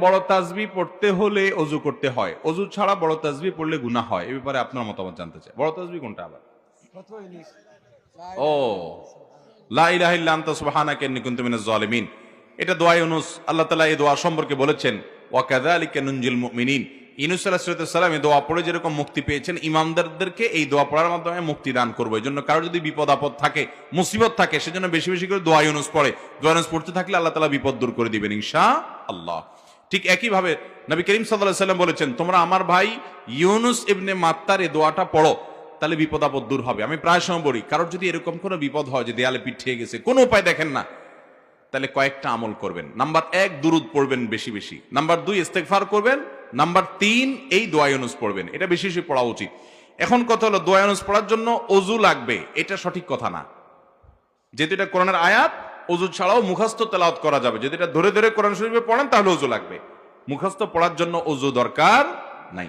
বড় তাজবি পড়তে হলে অজু করতে হয়। অজু ছাড়া বড় তাজবি পড়লে গুনাহ হয়। এ ব্যাপারে আপনার মতামত জানতে চাই। বড় তাজবি কোনটা আবার? ও। কারও যদি বিপদ আপদ থাকে, মুসিবত থাকে, সেজন্য বেশি বেশি করে দোয়া ইউনুস পড়ে। দোয়া ইউনুস পড়তে থাকলে আল্লাহ তালা বিপদ দূর করে দিবেন ইনশা আল্লাহ ঠিক একইভাবে নবী করিম আলাইহি সাল্লাম বলেছেন, তোমরা আমার ভাই ইউনুস ইবনে মাত্তার এ দোয়াটা পড়ো, তাহলে বিপদ আপদ দূর হবে। আমি প্রায় সময় বলি, কারোর যদি এরকম কোনো বিপদ হয়, যে দেয়ালে পিঠিয়ে গেছে, কোনো উপায় দেখেন না, তাহলে কয়েকটা আমল করবেন। নাম্বার এক, দুরুদ পড়বেন বেশি বেশি। নাম্বার দুই, ইস্তেগফার করবেন। নাম্বার তিন, এই দোয়ায়নুস পড়বেন। এটা বেশি বেশি পড়া উচিত। এখন কথা হলো দোয়ায়নুস পড়ার জন্য অজু লাগবে, এটা সঠিক কথা না। যেহেতু এটা কোরআনের আয়াত অজু ছাড়াও মুখস্থ তেলাওত করা যাবে। যদি এটা ধরে ধরে কোরআন শরীফে পড়েন তাহলে অজু লাগবে। মুখস্থ পড়ার জন্য অজু দরকার নাই।